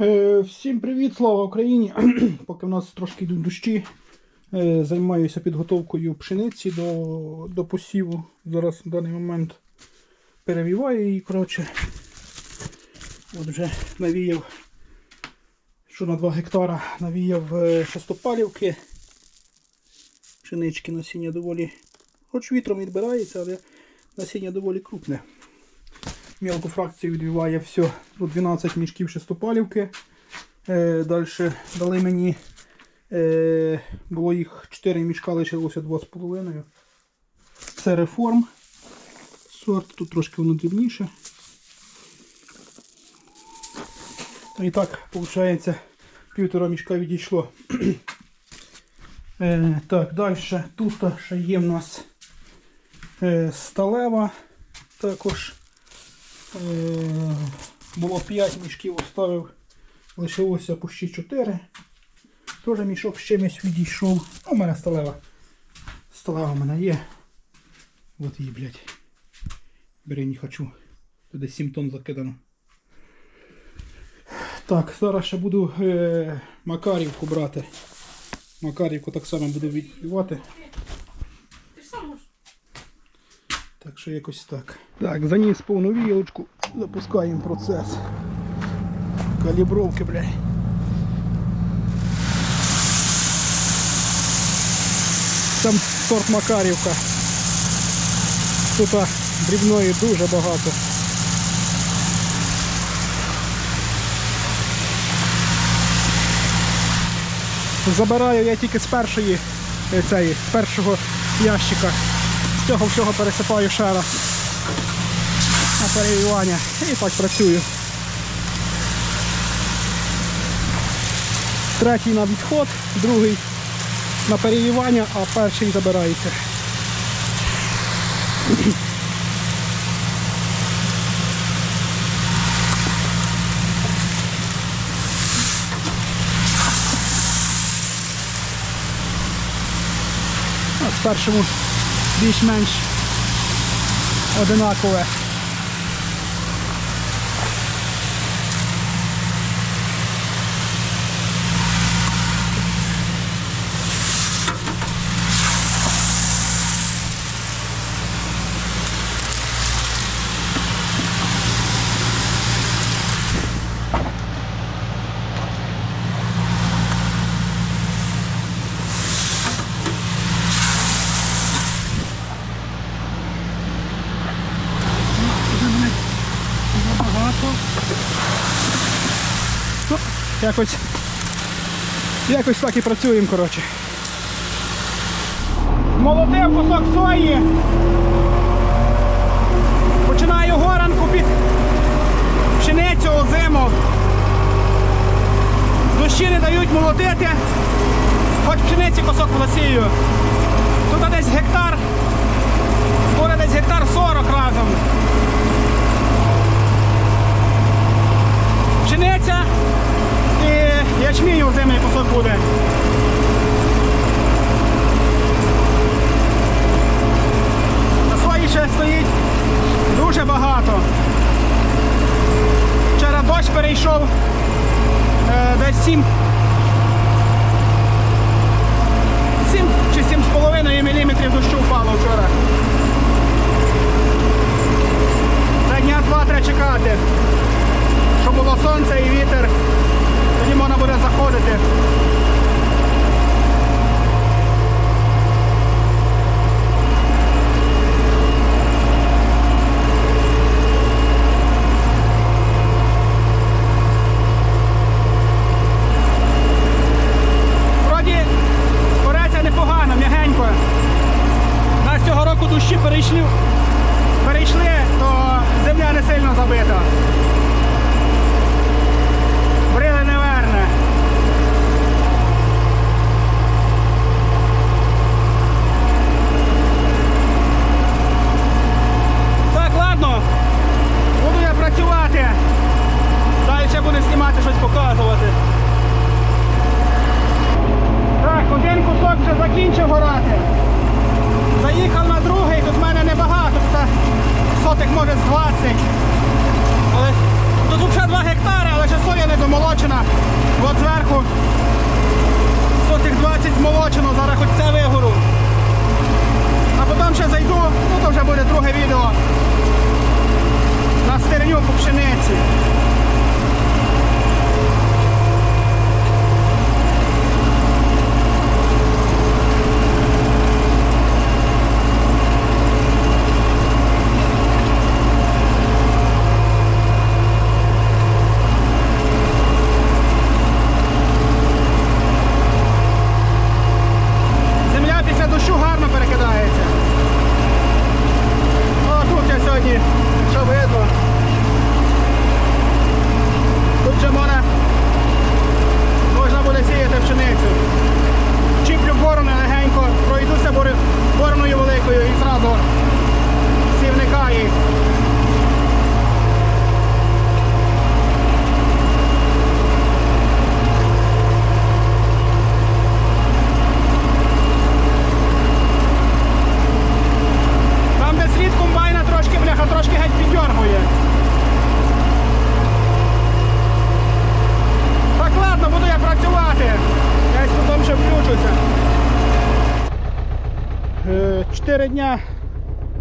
Е, Всім привіт, слава Україні! Поки в нас трошки йдуть дощі, е, займаюся підготовкою пшениці до, до посіву. Зараз в даний момент перевіваю її. Коротше. От вже навіяв, що на 2 гектара навіяв е, шестопалівки. Пшенички насіння доволі, хоч вітром відбирається, але насіння доволі крупне. Мілку фракцію відбиває все. Тут 12 мішків шестопалівки. Е, Далі дали мені. Е, було їх 4 мішка, лишилося 2,5. Це реформ. Сорт, тут трошки воно дрібніше. І так, виходить, півтора мішка відійшло. е, так, далі тут ще є в нас е, сталева також. Е, було 5 мішків оставив, лишилося почти 4. Теж мішок з чимось відійшов. У мене сталева. Сталева в мене є. От її, блядь. Бери, не хочу. Туди 7 тонн закидано. Так, зараз ще буду е, Макарівку брати. Макарівку так само буду відбивати. Так що якось так. Так, заніс повну вілочку, запускаємо процес. Калібровки, блядь. Там сорт Макарівка. Тут дрібної дуже багато. Забираю я тільки з першої е, цієї, з першого ящика. З цього всього пересипаю ще раз на перевівання і так працюю. Третій на відход, другий на перевівання, а перший забирається. А першому більш-менш одинакове. Якось, якось так і працюємо, коротше. Молотив кусок сої. Починаю горанку під пшеницю озиму. Дощі не дають молотити, хоч пшениці кусок власію. Тут десь гектар, буде десь гектар 40 разом. пшениця ячмінь озимий кусок буде. На свої ще стоїть дуже багато. Вчора дощ перейшов е, десь 7 7 тисяч. Але Тут взагалі 2 гектари, але ще соя не домолочена. От зверху сотих 20 змолочено, зараз хоч це вигору. А потім ще зайду, ну то вже буде друге відео на стерню по пшениці. 4 дня,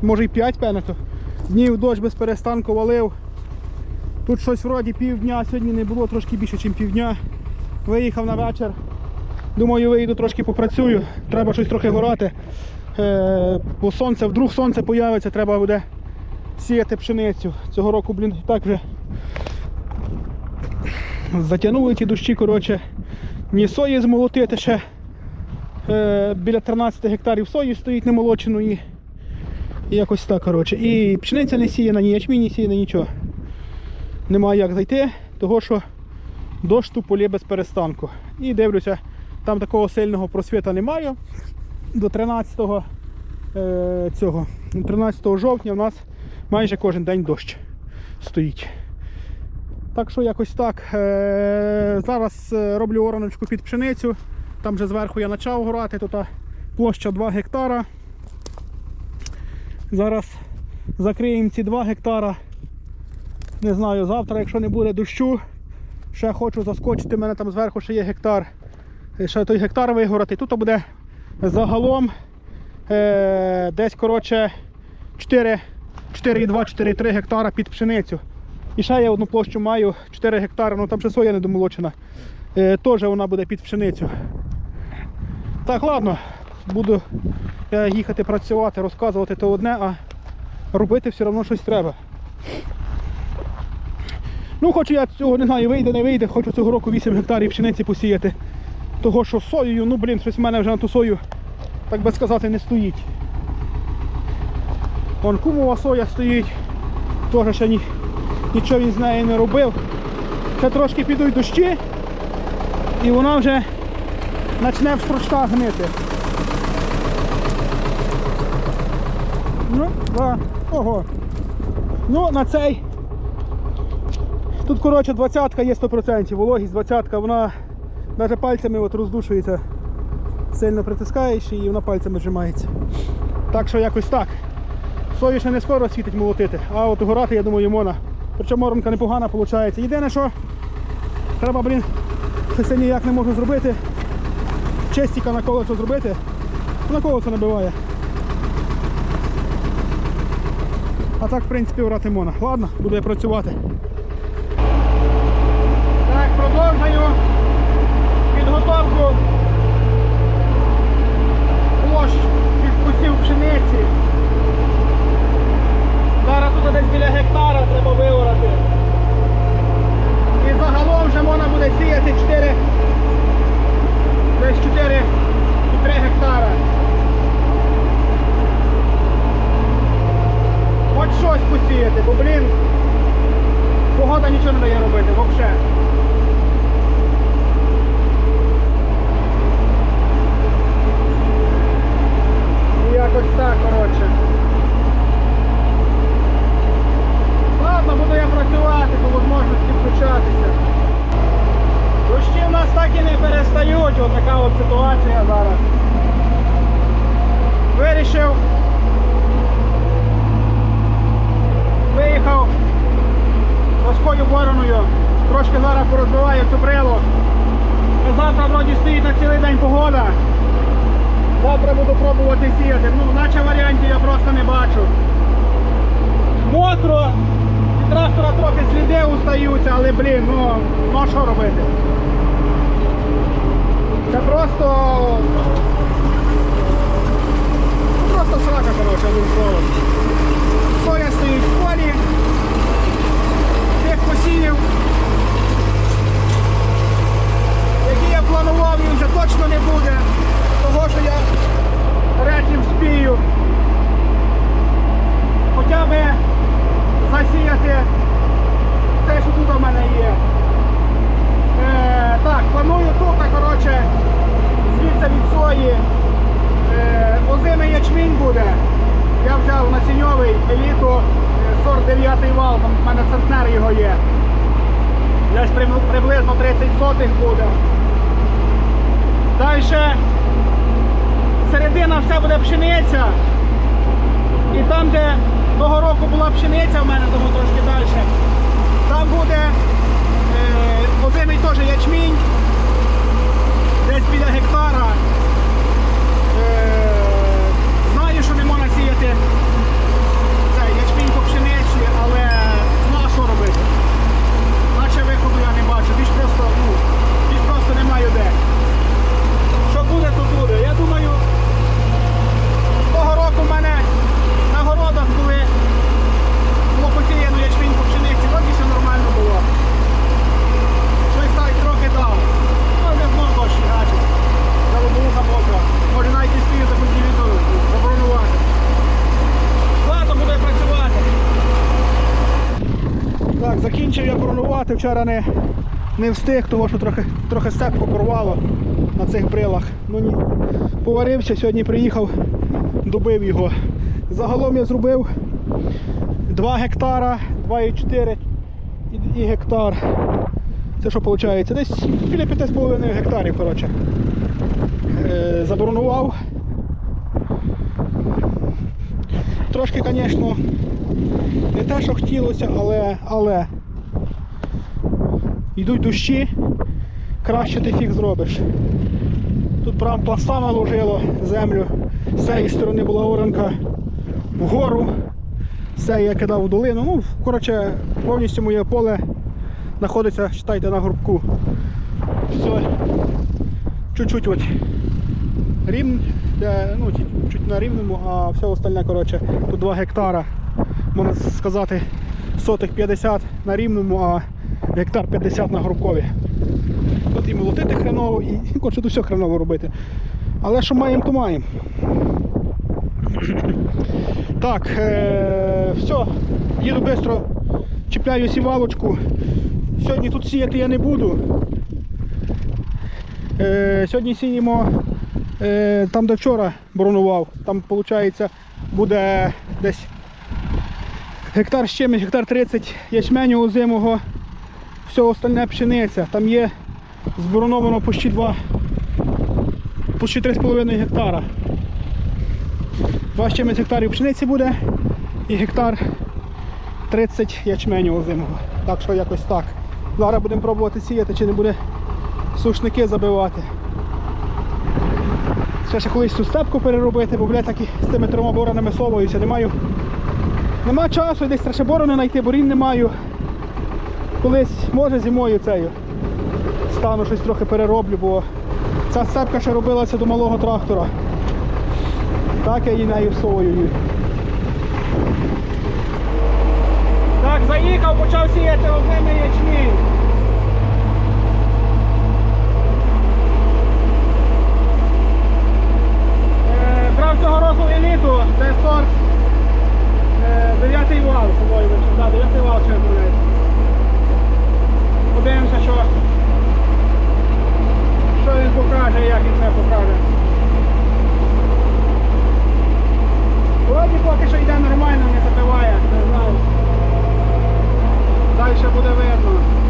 може і 5 певно, днів дощ без перестанку валив. Тут щось вроді півдня, а сьогодні не було трошки більше, ніж півдня. Виїхав на вечір. Думаю, вийду трошки попрацюю, треба щось трохи горати. Е, бо сонце, вдруг сонце появиться, треба буде сіяти пшеницю. Цього року, блін, так вже затягнули ті дощі, коротше, ні сої змолотити ще. Е, біля 13 гектарів сої стоїть немолоченої. І якось так, коротше. І пшениця не сіяна, ні ячмінь не сіяна, нічого. Немає як зайти, того що дощ тупо лє без перестанку. І дивлюся, там такого сильного просвіта немає. До 13 е, цього, 13 жовтня у нас майже кожен день дощ стоїть. Так що якось так. Е, зараз е, роблю ораночку під пшеницю. Там вже зверху я почав горати, тут площа 2 гектара. Зараз закриємо ці 2 гектара. Не знаю, завтра, якщо не буде дощу, ще хочу заскочити, у мене там зверху ще є гектар. Е, Ще той гектар вигорати. Тут буде загалом е, десь коротше 4, 4,2, 4,3 гектара під пшеницю. І ще я одну площу маю 4 гектари, ну там ще соя недомолочена. Е, теж вона буде під пшеницю. Так, ладно, буду їхати працювати, розказувати то одне, а робити все одно щось треба. Ну, хочу я цього не знаю, вийде, не вийде, хочу цього року 8 гектарів пшениці посіяти. Того що соєю, ну блін, щось в мене вже на ту сою, так би сказати, не стоїть. Вон кумова соя стоїть, теж ще ні, нічого він з нею не робив. Ще трошки підуть дощі і вона вже почне в стручках гнити. Ну, да. Ого. Ну, на цей. Тут, коротше, двадцятка є 100%, вологість двадцятка, вона навіть пальцями от роздушується, сильно притискаєш і вона пальцями зжимається. Так що якось так. Сою ще не скоро світить молотити, а от горати, я думаю, можна. Причому моронка непогана виходить. Єдине, що треба, блін, я ніяк не можу зробити. Честіка на колесо зробити, на колесо набиває. А так, в принципі, орати можна. Ладно, буду я працювати. Так, продовжую підготовку площ під посів пшениці. Зараз тут десь біля гектара треба виорати. І загалом вже можна буде сіяти 4, десь 4 і 3 гектара. Хоч щось посіяти, бо блін, погода нічого не дає робити взагалі. Якось так, коротше. Ладно, буду я працювати, по можливості включатися. Дощі в нас так і не перестають, от така от ситуація зараз. Вирішив. Виїхав важкою бороною, цю брилу. Завтра вроді стоїть на цілий день погода. Завтра буду пробувати сіяти. Ну, наче варіантів я просто не бачу. Мокро, від трактора трохи сліди устаються, але блін, ну, ну що робити? Це просто. Просто срака, коротше, одним словом. Соя стоїть в полі. Тих посіяв. Який я планував, він вже точно не буде. Того, що я вряд ли вспію. Хоча би засіяти те, що тут у мене є. Е, так, планую тут, коротше, звідси від сої е, озимий ячмінь буде. Я взяв насіньовий еліту е, сорт 9 вал, там в мене центнер його є. Десь прим- приблизно 30 сотих буде. Далі середина все буде пшениця. І там, де того року була пшениця в мене, тому трошки далі, там буде е, озимий теж ячмінь, десь біля гектара. Е, знаю, що не можна сіяти цей ячмінь по пшениці, але ну а що робити? Наче виходу я не бачу, більш просто, ну, більш просто немає де. Що буде, то буде. Я думаю, того року в мене на городах були, було посіяно ячмінь по пшениці, вроді все нормально було. Щось так трохи дав. Ну, не знов дощ гачить. Залобуха мокра. Може навіть і спію за відео заборонувати. Ладно, буде працювати. Так, закінчив я коронувати, вчора не, не встиг, тому що трохи, трохи степ покорвало на цих брилах. Ну ні. Поварився, сьогодні приїхав, добив його. Загалом я зробив 2 гектара, 2,4 і, і гектар. Це що виходить? Десь біля 5,5 гектарів, коротше. Е, заборонував. Трошки, звісно, не те, що хотілося, але, але йдуть дощі, краще ти фіг зробиш. Тут прям пластами ложило землю, з цієї сторони була оранка вгору, цієї я кидав в долину. Ну, коротше, повністю моє поле знаходиться, читайте, на горбку. Все. Чуть-чуть от рівн, де, ну, чуть на рівному, а все остальне, коротше, тут 2 гектара, можна сказати, сотих 50 на рівному, а гектар 50 на горбкові. Тут і молотити хреново, і коротше, тут все хреново робити. Але що маємо, то маємо. Так, е- все, їду швидко, чіпляю сівалочку. Сьогодні тут сіяти я не буду. Е, сьогодні сіємо е, там, де вчора бронував. Там, виходить, буде десь гектар з гектар 30 ячменю озимого, все остальне пшениця. Там є збороновано почти 2, почти 3,5 гектара. Два з гектарів пшениці буде і гектар 30 ячменю озимого. Так що якось так. Зараз будемо пробувати сіяти, чи не буде сушники забивати. Ще ще колись цю степку переробити, бо блядь, так і з цими трьома боронами соваюся. Не маю. Нема часу, десь треба ще борони знайти, борін не маю. Колись, може зимою цею. Стану щось трохи перероблю, бо ця степка ще робилася до малого трактора. Так я її нею всовую. Так, заїхав, почав сіяти озимий ячмінь. Е, Брав цього року еліту, це сорт 9 вал, чи- да, 9 вал, чи не Подивимося, що, що він покаже, як він це покаже. Вроді поки що йде нормально, не забиває, не знаю. Далі буде видно.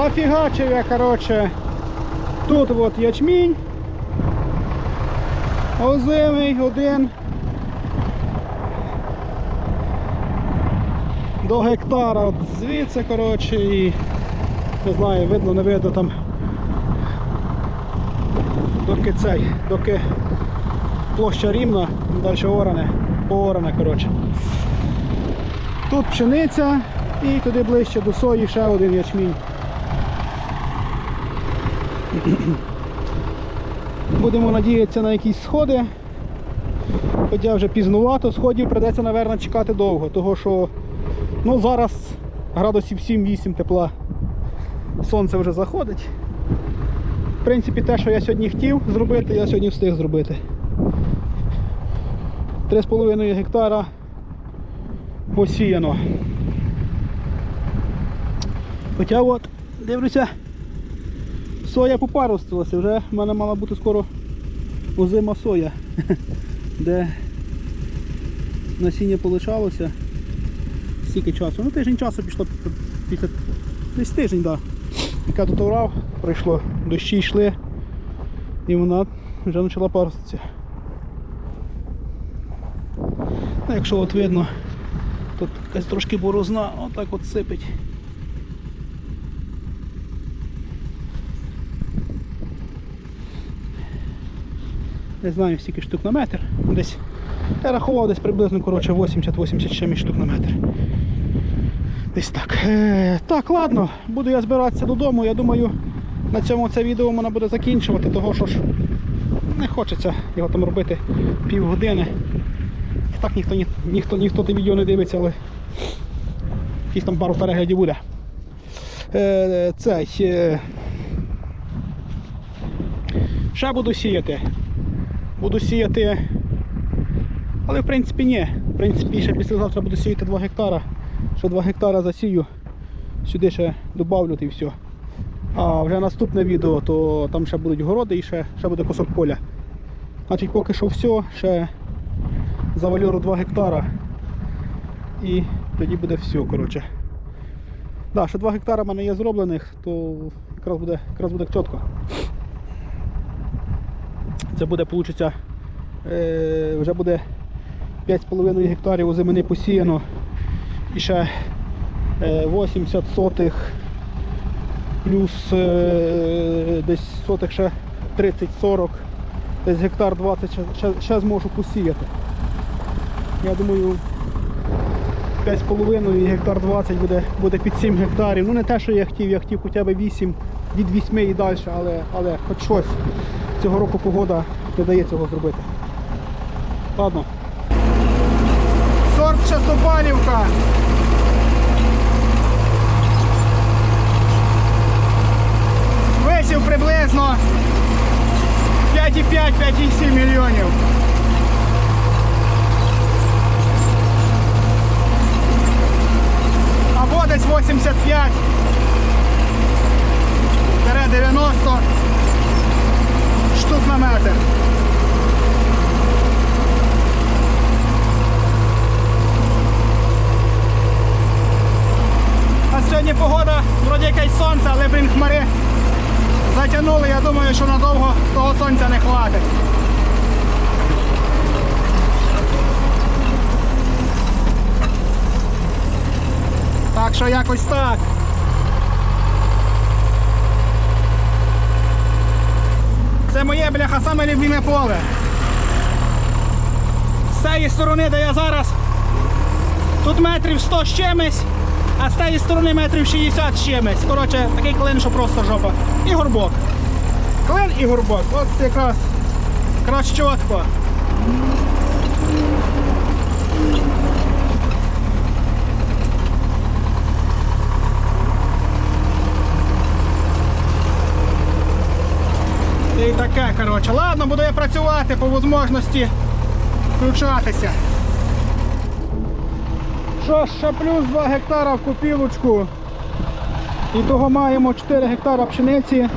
Зафігачив я, коротше, тут от ячмінь. Озимий один. До гектара от звідси, коротше, і не знаю, видно, не видно там. Доки цей, доки площа рівна, далі оране, пооране, коротше. Тут пшениця і туди ближче до сої ще один ячмінь. Будемо надіятися на якісь сходи. Хоча вже пізнувато, сходів придеться, мабуть, чекати довго, того що ну, зараз градусів 7-8 тепла. Сонце вже заходить. В принципі, те, що я сьогодні хотів зробити, я сьогодні встиг зробити. 3,5 гектара посіяно. Хоча от, дивлюся, соя попаростилася, вже в мене мала бути скоро озима соя, де насіння полишалося. Стільки часу. Ну тиждень часу пішло після десь тиждень, так. Яка тут орав, пройшло, дощі йшли і вона вже почала пароститися. Ну, якщо от видно, тут якась трошки борозна, отак от сипить. Не знаю скільки штук на метр. Десь я рахував десь приблизно коротше 80-80 штук на метр. Десь так. Е, так, ладно, буду я збиратися додому. Я думаю, на цьому це відео можна буде закінчувати, того що ж не хочеться його там робити півгодини. Так ніхто, ні, ніхто, ніхто те відео не дивиться, але якісь там пару переглядів буде. Е, цей. Е, ще буду сіяти. Буду сіяти. Але в принципі ні. В принципі, ще післязавтра буду сіяти 2 гектара. Ще 2 гектара засію. Сюди ще добавлю і все. А вже наступне відео, то там ще будуть городи і ще, ще буде кусок поля. Значить поки що все, ще завалюру 2 гектара. І тоді буде все, коротше. Да, ще 2 гектара в мене є зроблених, то якраз буде, якраз буде чітко. Це буде, виходить, е, вже буде 5,5 гектарів озимини посіяно і ще е, 80 сотих плюс е, десь сотих ще 30-40, десь гектар 20 ще, ще, ще зможу посіяти. Я думаю 5,5 і гектар 20 буде, буде під 7 гектарів. Ну не те, що я хотів, я хотів хоча б 8, від 8 і далі, але, але хоч щось. Цього року погода не дає цього зробити. Ладно. Сорт Частопалівка. Висів приблизно 5,5-5,7 мільйонів. Або десь 85 90 штук на метр. А сьогодні погода, вроді якесь сонце, але блін хмари затягнули. Я думаю, що надовго того сонця не хватить. Так що якось так. Це моє бляха саме любиме поле. З цієї сторони, де я зараз, тут метрів 100 з чимось, а з тієї сторони метрів 60 з чимось. Коротше, такий клин, що просто жопа. І горбок. Клин і горбок. От якраз якраз чітко. І таке, коротше. Ладно, буду я працювати по можливості включатися. Що ж, ще плюс 2 гектара в купілочку. І того маємо 4 гектара пшениці.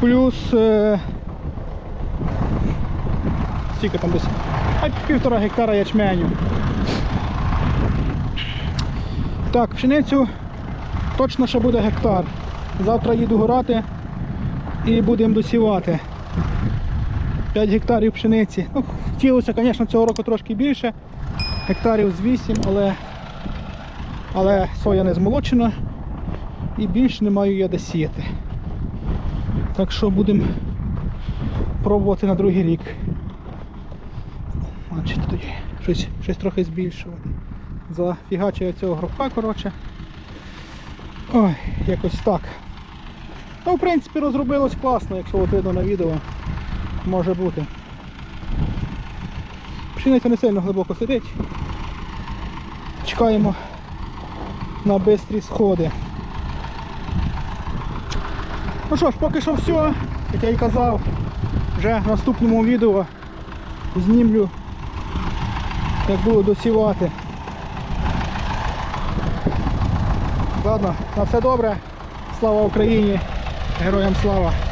Плюс е, скільки там десь? Півтора гектара ячменю. Так, пшеницю точно ще буде гектар. Завтра їду горати і будемо досівати. 5 гектарів пшениці. Ну, хотілося, звісно, цього року трошки більше. Гектарів з 8, але, але соя не змолочена і більше не маю я де сіяти. Так що будемо пробувати на другий рік. Значить, тоді щось, щось трохи збільшувати. Зафігачую цього гроха, коротше. Ой, якось так. Ну, в принципі, розробилось класно, якщо от видно на відео. Може бути. Пшениця не сильно глибоко сидить. Чекаємо на бистрі сходи. Ну що ж, поки що все, як я і казав, вже в наступному відео знімлю, як буду досівати. Ладно, на все добре. Слава Україні! Героям слава!